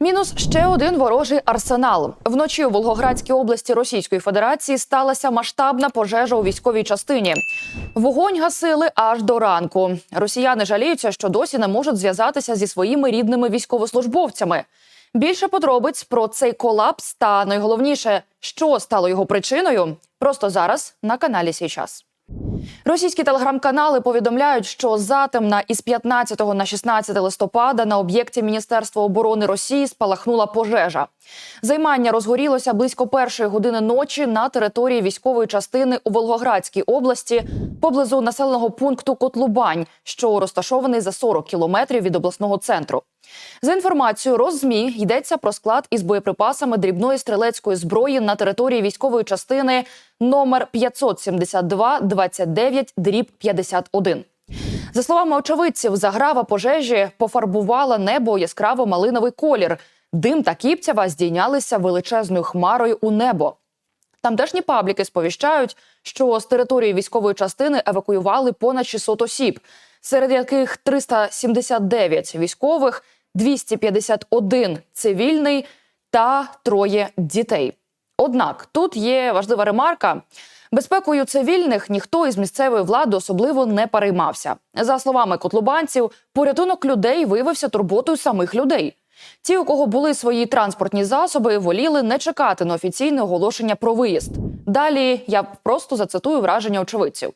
Мінус ще один ворожий арсенал. Вночі у Волгоградській області Російської Федерації сталася масштабна пожежа у військовій частині. Вогонь гасили аж до ранку. Росіяни жаліються, що досі не можуть зв'язатися зі своїми рідними військовослужбовцями. Більше подробиць про цей колапс та найголовніше, що стало його причиною, просто зараз на каналі Січас. Російські телеграм-канали повідомляють, що затемна із 15 на 16 листопада на об'єкті Міністерства оборони Росії спалахнула пожежа. Займання розгорілося близько першої години ночі на території військової частини у Волгоградській області поблизу населеного пункту Котлубань, що розташований за 40 кілометрів від обласного центру. За інформацією Роззмі йдеться про склад із боєприпасами дрібної стрілецької зброї на території військової частини номер 572 29 дріб 51. За словами очевидців, заграва пожежі пофарбувала небо яскраво малиновий колір. Дим та кіпцява здійнялися величезною хмарою у небо. Тамтешні пабліки сповіщають, що з території військової частини евакуювали понад 600 осіб, серед яких 379 військових, 251 цивільний та троє дітей. Однак тут є важлива ремарка. Безпекою цивільних ніхто із місцевої влади особливо не переймався. За словами котлубанців, порятунок людей виявився турботою самих людей. Ті, у кого були свої транспортні засоби, воліли не чекати на офіційне оголошення про виїзд. Далі я просто зацитую враження очевидців.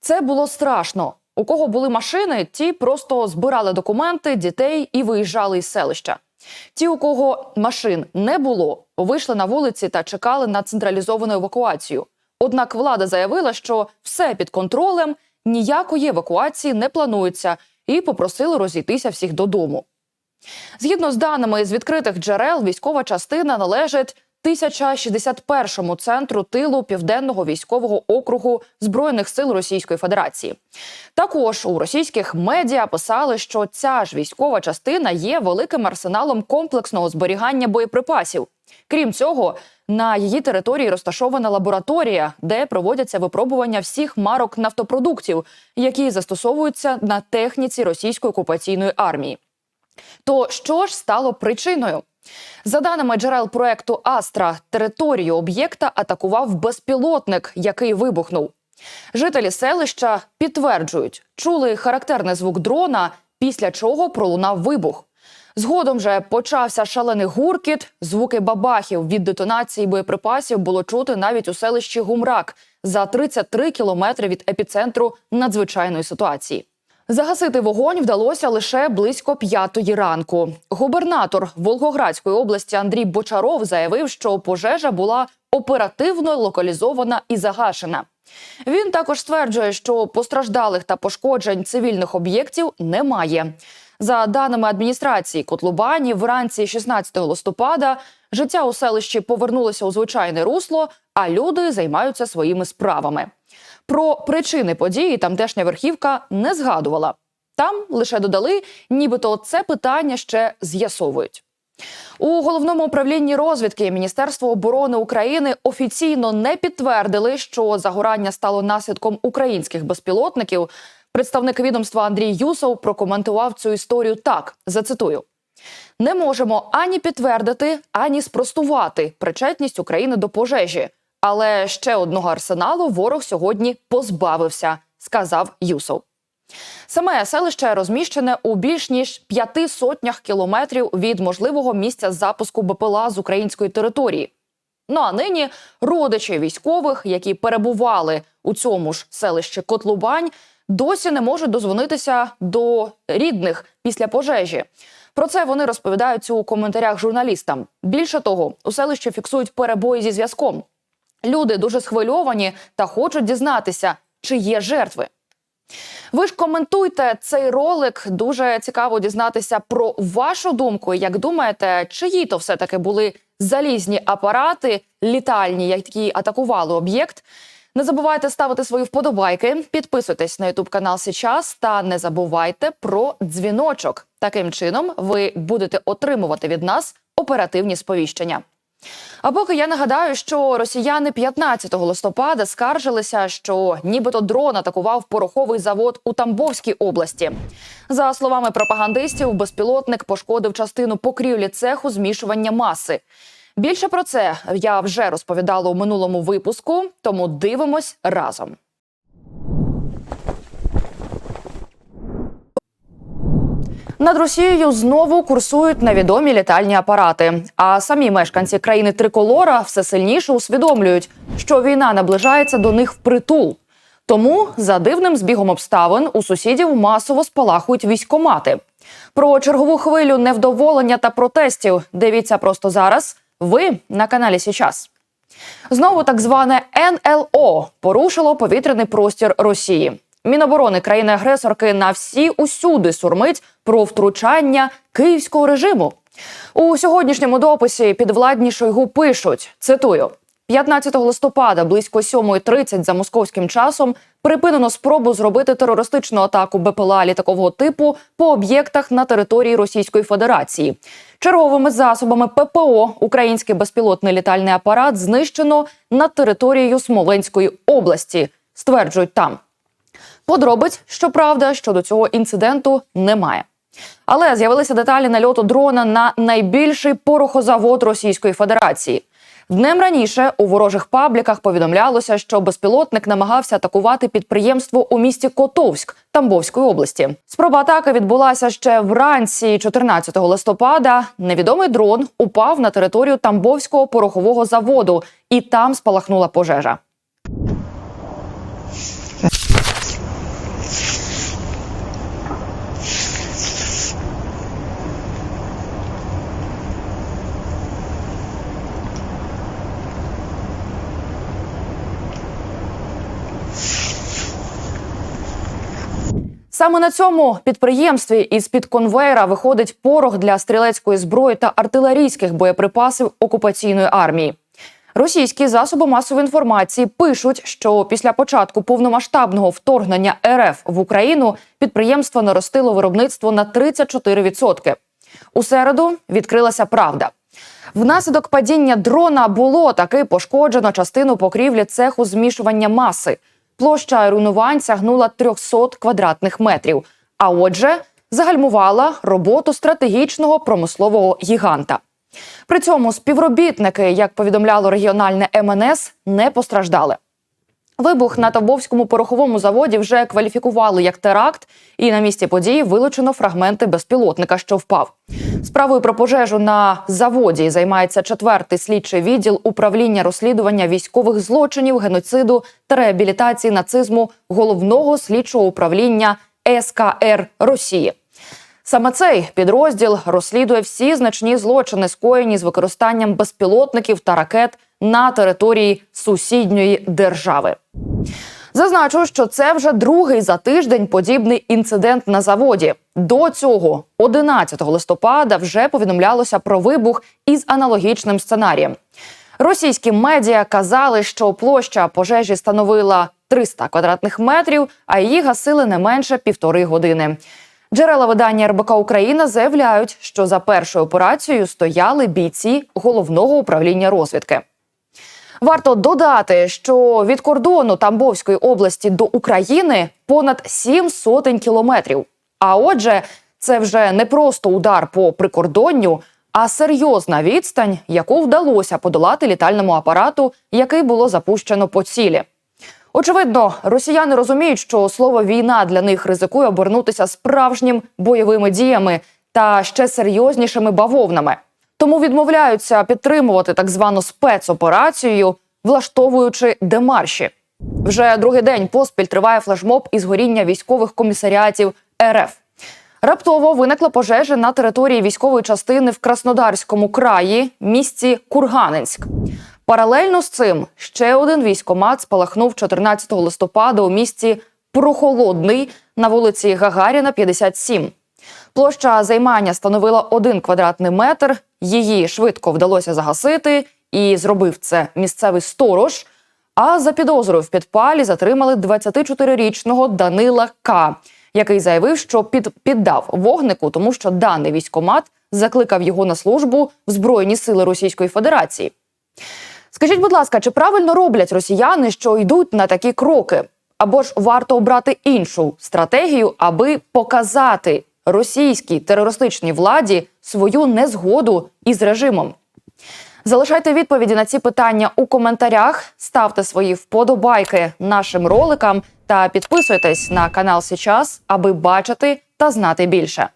Це було страшно. У кого були машини, ті просто збирали документи, дітей і виїжджали із селища. Ті, у кого машин не було, вийшли на вулиці та чекали на централізовану евакуацію. Однак влада заявила, що все під контролем, ніякої евакуації не планується, і попросили розійтися всіх додому. Згідно з даними з відкритих джерел, військова частина належить 1061-му центру тилу Південного військового округу Збройних сил Російської Федерації. Також у російських медіа писали, що ця ж військова частина є великим арсеналом комплексного зберігання боєприпасів. Крім цього, на її території розташована лабораторія, де проводяться випробування всіх марок нафтопродуктів, які застосовуються на техніці російської окупаційної армії. То що ж стало причиною? За даними джерел проекту Астра, територію об'єкта атакував безпілотник, який вибухнув. Жителі селища підтверджують, чули характерний звук дрона, після чого пролунав вибух. Згодом же почався шалений гуркіт, звуки бабахів від детонації боєприпасів було чути навіть у селищі Гумрак за 33 кілометри від епіцентру надзвичайної ситуації. Загасити вогонь вдалося лише близько п'ятої ранку. Губернатор Волгоградської області Андрій Бочаров заявив, що пожежа була оперативно локалізована і загашена. Він також стверджує, що постраждалих та пошкоджень цивільних об'єктів немає. За даними адміністрації Котлубані, вранці 16 листопада життя у селищі повернулося у звичайне русло, а люди займаються своїми справами. Про причини події тамтешня верхівка не згадувала. Там лише додали, нібито це питання ще з'ясовують. У головному управлінні розвідки Міністерства оборони України офіційно не підтвердили, що загорання стало наслідком українських безпілотників. Представник відомства Андрій Юсов прокоментував цю історію так: зацитую. Не можемо ані підтвердити, ані спростувати причетність України до пожежі. Але ще одного арсеналу ворог сьогодні позбавився, сказав Юсов. Саме селище розміщене у більш ніж п'яти сотнях кілометрів від можливого місця запуску БПЛА з української території. Ну а нині родичі військових, які перебували у цьому ж селищі Котлубань, досі не можуть дозвонитися до рідних після пожежі. Про це вони розповідають у коментарях журналістам. Більше того, у селищі фіксують перебої зі зв'язком. Люди дуже схвильовані та хочуть дізнатися, чи є жертви. Ви ж коментуйте цей ролик. Дуже цікаво дізнатися про вашу думку. Як думаєте, чиї то все таки були залізні апарати літальні, які атакували об'єкт? Не забувайте ставити свої вподобайки, підписуйтесь на ютуб канал Сейчас та не забувайте про дзвіночок. Таким чином ви будете отримувати від нас оперативні сповіщення. А поки я нагадаю, що росіяни 15 листопада скаржилися, що нібито дрон атакував пороховий завод у Тамбовській області. За словами пропагандистів, безпілотник пошкодив частину покрівлі цеху змішування маси. Більше про це я вже розповідала у минулому випуску, тому дивимось разом. Над Росією знову курсують невідомі літальні апарати. А самі мешканці країни Триколора все сильніше усвідомлюють, що війна наближається до них впритул. Тому за дивним збігом обставин у сусідів масово спалахують військомати. Про чергову хвилю невдоволення та протестів дивіться просто зараз. Ви на каналі Січас. Знову так зване НЛО порушило повітряний простір Росії. Міноборони країни-агресорки на всі усюди сурмить про втручання київського режиму. У сьогоднішньому дописі підвладні Шойгу пишуть: цитую. 15 листопада близько 7.30 за московським часом припинено спробу зробити терористичну атаку БПЛА літакового типу по об'єктах на території Російської Федерації. Черговими засобами ППО український безпілотний літальний апарат знищено над територією Смоленської області. Стверджують там. Подробиць, щоправда, щодо цього інциденту немає. Але з'явилися деталі нальоту дрона на найбільший порохозавод Російської Федерації. Днем раніше у ворожих пабліках повідомлялося, що безпілотник намагався атакувати підприємство у місті Котовськ Тамбовської області. Спроба атаки відбулася ще вранці 14 листопада. Невідомий дрон упав на територію Тамбовського порохового заводу, і там спалахнула пожежа. Саме на цьому підприємстві із під конвейера виходить порох для стрілецької зброї та артилерійських боєприпасів окупаційної армії. Російські засоби масової інформації пишуть, що після початку повномасштабного вторгнення РФ в Україну підприємство наростило виробництво на 34%. У середу відкрилася правда. Внаслідок падіння дрона було таки пошкоджено частину покрівлі цеху змішування маси. Площа руйнувань сягнула 300 квадратних метрів. А отже, загальмувала роботу стратегічного промислового гіганта. При цьому співробітники, як повідомляло регіональне МНС, не постраждали. Вибух на Тавбовському пороховому заводі вже кваліфікували як теракт, і на місці події вилучено фрагменти безпілотника, що впав. Справою про пожежу на заводі займається четвертий слідчий відділ управління розслідування військових злочинів, геноциду та реабілітації нацизму головного слідчого управління СКР Росії. Саме цей підрозділ розслідує всі значні злочини, скоєні з використанням безпілотників та ракет на території сусідньої держави. Зазначу, що це вже другий за тиждень подібний інцидент на заводі. До цього, 11 листопада, вже повідомлялося про вибух із аналогічним сценарієм. Російські медіа казали, що площа пожежі становила 300 квадратних метрів, а її гасили не менше півтори години. Джерела видання РБК Україна заявляють, що за першою операцією стояли бійці головного управління розвідки. Варто додати, що від кордону Тамбовської області до України понад сім сотень кілометрів. А отже, це вже не просто удар по прикордонню, а серйозна відстань, яку вдалося подолати літальному апарату, який було запущено по цілі. Очевидно, росіяни розуміють, що слово війна для них ризикує обернутися справжнім бойовими діями та ще серйознішими бавовнами. Тому відмовляються підтримувати так звану спецоперацію, влаштовуючи демарші. Вже другий день поспіль триває флешмоб із горіння військових комісаріатів РФ. Раптово виникла пожежа на території військової частини в Краснодарському краї, місті Курганинськ. Паралельно з цим ще один військомат спалахнув 14 листопада у місті Прохолодний на вулиці Гагаріна, 57. Площа займання становила один квадратний метр. Її швидко вдалося загасити, і зробив це місцевий сторож. А за підозрою в підпалі затримали 24-річного Данила К, який заявив, що під, піддав вогнику, тому що даний військомат закликав його на службу в Збройні сили Російської Федерації. Скажіть, будь ласка, чи правильно роблять росіяни, що йдуть на такі кроки? Або ж варто обрати іншу стратегію, аби показати російській терористичній владі свою незгоду із режимом? Залишайте відповіді на ці питання у коментарях, ставте свої вподобайки нашим роликам та підписуйтесь на канал Січас, аби бачити та знати більше.